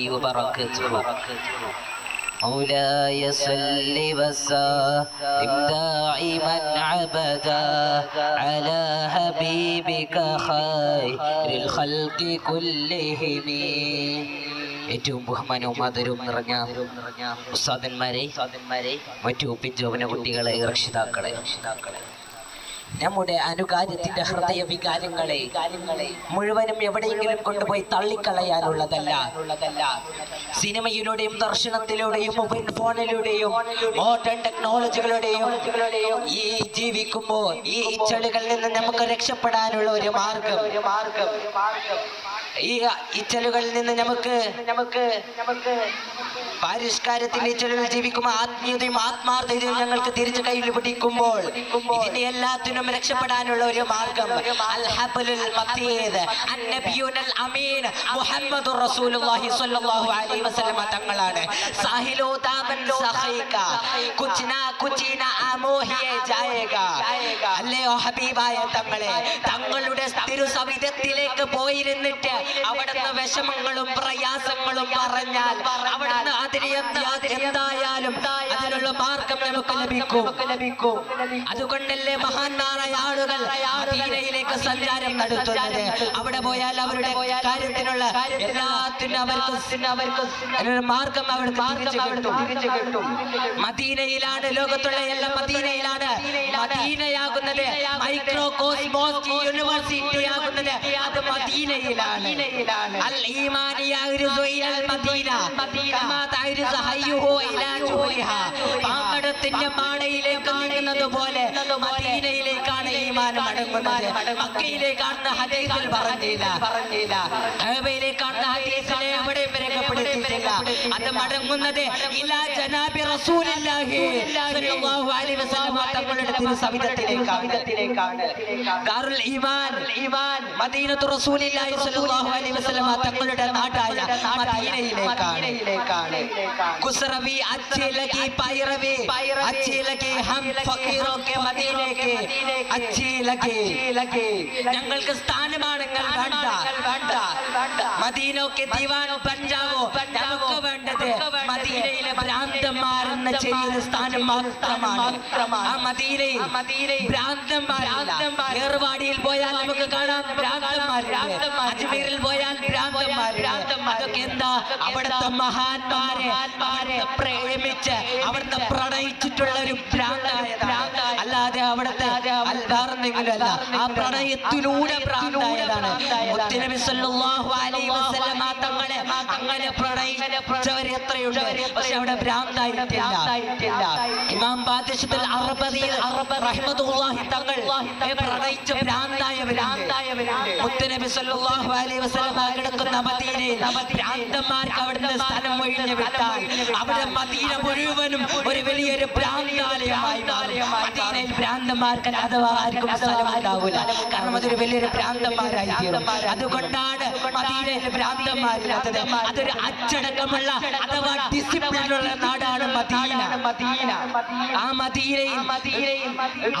وبركاته مولاي صل وسلم دائما عبدا على حبيبك خير الخلق كلهم ഏറ്റവും ബഹുമാനവും ആദരവും നിറഞ്ഞ ഉസ്താദന്മാരെ മറ്റു പിഞ്ചോപന കുട്ടികളെ രക്ഷിതാക്കളെ രക്ഷിതാക്കളെ നമ്മുടെ അനുകാര്യത്തിന്റെ ഹൃദയ വികാരങ്ങളെ മുഴുവനും എവിടെയെങ്കിലും കൊണ്ടുപോയി തള്ളിക്കളയാനുള്ളതല്ല. സിനിമയിലൂടെയും ദർശനത്തിലൂടെയും മൊബൈൽ ഫോണിലൂടെയും മോഡേൺ ടെക്നോളജികളുടെയും ഈ ജീവിക്കുമ്പോൾ ഈ ഇച്ചളുകളിൽ നിന്ന് നമുക്ക് രക്ഷപ്പെടാനുള്ള ഒരു മാർഗം ഒരു മാർഗം. ഈ ഇച്ചലുകളിൽ നിന്ന് നമുക്ക് നമുക്ക് നമുക്ക് പരിഷ്കാരത്തിന്റെ ഇച്ചലുകൾ ജീവിക്കുമ്പോൾ ആത്മീയതയും ആത്മാർത്ഥതയും ഞങ്ങൾക്ക് തിരിച്ചു കയ്യിൽ പിടിക്കുമ്പോൾ ഇതിന്റെ എല്ലാത്തിനും രക്ഷപ്പെടാനുള്ള ഒരു മാർഗം. തങ്ങളാണ്. അല്ലയോ ഹബീബായ തങ്ങളെ തങ്ങളുടെ തിരുസവിധത്തിലേക്ക് പോയിരുന്നിട്ട് അവിടുന്ന് വിഷമങ്ങളും പ്രയാസങ്ങളും പറഞ്ഞാൽ അവിടുന്ന് അതിന് എന്താ എന്തായാലും അതിനുള്ള മാർഗം നമുക്ക് ലഭിക്കും. അതുകൊണ്ടല്ലേ മഹാന്മാരായ ആളുകൾ മദീനയിലേക്ക് സഞ്ചാരം നടത്തുന്നത്? അവിടെ പോയാൽ അവരുടെ കാര്യത്തിനുള്ള എല്ലാത്തിനും അവർക്ക് അവർക്ക് മാർഗം അവർക്ക് തിരിച്ചു കിട്ടും. മദീനയിലാണ് ലോകത്തുള്ള എല്ലാ മദീനയിലാണ്. മദീനയാകുന്നത് മൈക്രോ കോസ്മോസ് യൂണിവേഴ്സിറ്റി ആകുന്നത് അത് മദീനയിലാണ്. അൽ യഗ്രിസു ഇലൽ മദീന. കമാ തഗ്രിസു ഹയ്യുഹു ഇലാ ജുഹരിഹാ പാങ്കടത്തിന്റെ മാടയിലേക്ക് നീങ്ങുന്നത് പോലെ മദീനയിലേക്കാണ് ഈമാൻ മടങ്ങുന്നത്. മക്കയിലേക്കാണെന്ന് ഹദീസിൽ പറഞ്ഞില്ല. പറഞ്ഞില്ല. അത് മടങ്ങുന്നത് ഇലാ അലൈഹി തങ്ങളുടെ തിരുസവിധത്തിലേക്കാണ് ഈമാൻ ഈമാൻ. മദീനത്തു അലൈഹി തങ്ങളുടെ നാടായ മദീനയിലേക്കാണ്. പൈറവി ഹം ഞങ്ങൾക്ക് സ്ഥാനമാണ് ഞങ്ങൾ മദീനൊക്കെ ദിവാനോ പഞ്ചാബോ ഞങ്ങൾക്ക് വേണ്ടത്. മദീനയിലെ ഭ്രാന്തന്മാർ എന്ന ചെയ്യുന്ന സ്ഥാനം മാത്രമാണ്. ആ മദീനയിൽ ഭ്രാന്തന്മാർ ഏർവാടിയിൽ പോയാൽ നമുക്ക് കാണാം ഭ്രാന്തന്മാർ അജ്മീറിൽ പോയാൽ ഭ്രാന്തന്മാർ അതൊക്കെ എന്താ? അവിടുത്തെ മഹാന്മാരെ പ്രേമിച്ച് അവിടുത്തെ പ്രണയിച്ചിട്ടുള്ള ഒരു അല്ലാതെ അവിടുത്തെ അല്ല ആ പ്രണയത്തിലൂടെ ഭ്രാന്തായതാണ്. മുത്തുനബി സല്ലല്ലാഹു അലൈഹി തങ്ങളെ അങ്ങനെ പ്രണയിച്ചവർ എത്രയുണ്ട്? പക്ഷെ അവിടെ ഭ്രാന്തായിട്ടില്ല. ഇമാം ബാദിഷത്തുൽ അറബദിയിൽ റഹ്മത്തുള്ളാഹി തങ്ങൾ പ്രണയിച്ച ഭ്രാന്തായവരുണ്ട്. മുത്തുനബി സല്ലല്ലാഹു അലൈഹി വസല്ലമ കിടക്കുന്ന മദീനയിൽ ഭ്രാന്തന്മാർക്ക് അവിടുന്ന് സ്ഥലം ഒഴിഞ്ഞു വിട്ടാൽ അവിടെ മദീന മുഴുവനും ഒരു വലിയൊരു ഭ്രാന്താലയമായി മാറും. ഭ്രാന്തന്മാർക്ക് അഥവാ ആർക്കും സ്ഥലം ഉണ്ടാവില്ല കാരണം അതൊരു വലിയൊരു ഭ്രാന്തന്മാരായി തീരും അതുകൊണ്ടാണ് മദീനയിൽ ഭ്രാന്തന്മാരില്ലാത്തത്. അതൊരു അച്ചടക്കമുള്ള അഥവാ ഡിസിപ്ലിനുള്ള നാടാണ് മദീന. ആ മദീനയിൽ മദീനയിൽ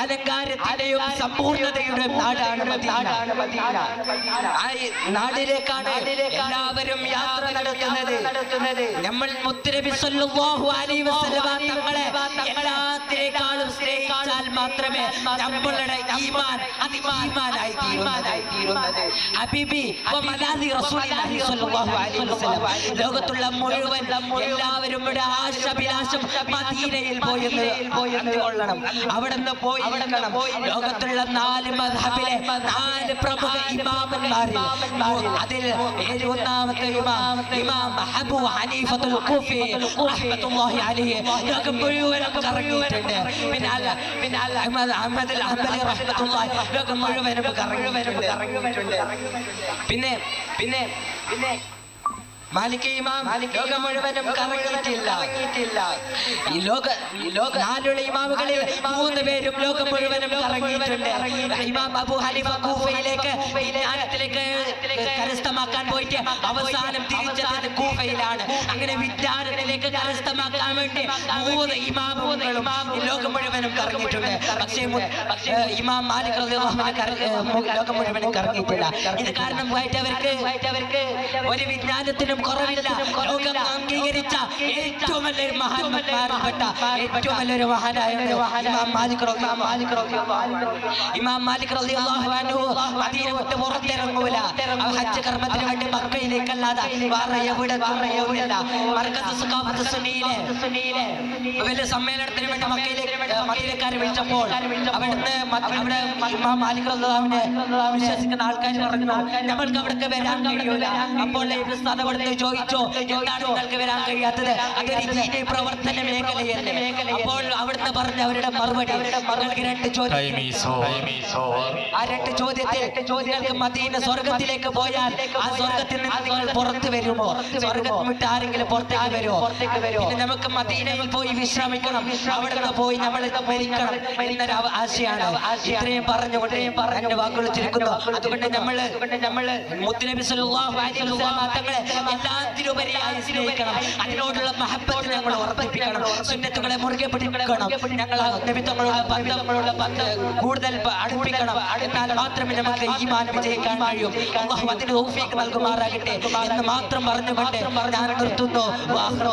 അലങ്കാരത്തിന്റെയും സമ്പൂർണതയുടെ നാടാണ് മദീന. ആ നാടിലേക്കാണ് എല്ലാവരും യാത്ര നടത്തുന്നത്. നമ്മൾ മുത്തുനബി സല്ലല്ലാഹു അലൈഹി വസല്ലമ തങ്ങളെ എല്ലാത്തിനേക്കാളും സ്നേഹിച്ചാൽ മാത്രമേ നമ്മളുടെ ഈമാൻ അതിമാനായി തീരുന്നത് ഹബീബി ലോകത്തുള്ള മുഴുവൻ എല്ലാവരും ആശാഭിലാഷം മദീനയിൽ പോയി പോയി കൊള്ളണം അവിടുന്ന് പോയി പോയി ലോകത്തുള്ള നാല് മദ്ഹബിലെ നാല് പ്രമുഖ ഇമാമന്മാരിൽ. അതിൽ ഒന്നാമത്തെ ഇമാം ഇമാം അബു ഹനീഫത്തുൽ കുഫി റഹ്മത്തുള്ളാഹി അലൈഹി. ലോകം മുഴുവൻ കറങ്ങിയിട്ടുണ്ട്. പിന്നെ പിന്നെ പിന്നെ പിന്നെ പിന്നെ മാലിക് ഇമാം ലോകം മുഴുവനും കറങ്ങിയിട്ടില്ല. ഈ ലോക ലോക നാലുള്ള ഇമാമുകളിൽ മൂന്ന് പേരും ലോകം മുഴുവനും കറങ്ങിയിട്ടുണ്ട്. ഇമാം അബു ഹലിഫ കൂഫയിലേക്ക് കരസ്ഥമാക്കാൻ പോയിട്ട് അവസാനം തിരിച്ചതാണ് കൂഫയിലാണ്. അങ്ങനെ വിജ്ഞാനത്തിലേക്ക് കരസ്ഥമാക്കാൻ വേണ്ടി മൂന്ന് ഇമാമുകളും ലോകം മുഴുവനും കറങ്ങിയിട്ടുണ്ട്. പക്ഷേ പക്ഷേ ഇമാം മാലിക് ലോകം മുഴുവനും കറങ്ങിയിട്ടില്ല. ഇത് കാരണം അവർക്ക് ഒരു വിജ്ഞാനത്തിനും കുറവില്ല. ലോകം അംഗീകരിച്ച ഏറ്റവും വലിയൊരു മഹാന്മാരിൽപ്പെട്ട ഏറ്റവും വലിയൊരു മഹാനായ ഇമാം മാലിക്. ഇമാം മാലിക് മദീന വിട്ട് പുറത്തിറങ്ങൂല ഹജ്ജ് കർമ്മത്തിന് വേണ്ടി മക്കയിലേക്കല്ലാതെ വേറെ എവിടെ പോവില്ല. സുന്നിയിലെ വലിയ സമ്മേളനത്തിന് വേണ്ടി മക്കയിലേക്ക് മദീനക്കാരെ വിളിച്ചപ്പോൾ അവിടുന്ന് മ- അവിടെ ഇമാം മാലിക് റളിയല്ലാഹുവിനെ വിശ്വസിക്കുന്ന ആൾക്കാർ പറഞ്ഞു നമ്മൾക്ക് അവിടേക്ക് വരാൻ കഴിയൂല. അപ്പോൾ സഅദ് അവിടുന്ന് ചോദിച്ചു എന്താണ് നിങ്ങൾക്ക് വരാൻ കഴിയാത്തത്? ദീനി പ്രവർത്തന മേഖലയല്ലേ. അപ്പോൾ അവിടുന്ന് പറഞ്ഞ അവരുടെ മറുപടി നിങ്ങൾക്ക് രണ്ട് ചോദ്യം. ആ രണ്ട് ചോദ്യത്തിൽ ചോദ്യങ്ങൾക്ക് മദീന സ്വർഗത്തിലേക്ക് പോയാൽ ആ സ്വർഗത്തിൽ നിന്ന് നിങ്ങൾ പുറത്തു വരുമോ? സ്വർഗം വിട്ട് ആരെങ്കിലും പുറത്തേക്ക് വരുമോ? പിന്നെ നമുക്ക് മദീനയിൽ പോയി വിശ്രമിക്കണം. അവിടുന്ന് പോയി നമ്മൾ മരിക്കണം എന്നൊരു ആശയാണ്. ഇത്രയും പറഞ്ഞുകൊണ്ട് പറഞ്ഞു വാക്കുകൾ ചുരുക്കുന്നു. അതുകൊണ്ട് നമ്മൾ നമ്മൾ മുത്തുനബി സല്ലല്ലാഹു അലൈഹി വസല്ലം തങ്ങളെ എല്ലാത്തിനുപരിയായി സ്നേഹിക്കണം. അതിനോടുള്ള മഹബത്ത് ഞങ്ങൾ ഉറപ്പിപ്പിക്കണം സുന്നത്തുകളെ മുറുകെ പിടിക്കണം. ഞങ്ങൾ നിമിത്തങ്ങളുള്ള ബന്ധങ്ങളുള്ള ബന്ധം കൂടുതൽ അടുപ്പിക്കണം. അടുത്താൽ മാത്രമേ നമുക്ക് ഈമാൻ വിജയിക്കാൻ കഴിയൂ. അള്ളാഹു അതിന് തൗഫീഖ് നൽകുമാറാകട്ടെ എന്ന് മാത്രം പറഞ്ഞുകൊണ്ട് ഞാൻ നിർത്തുന്നു.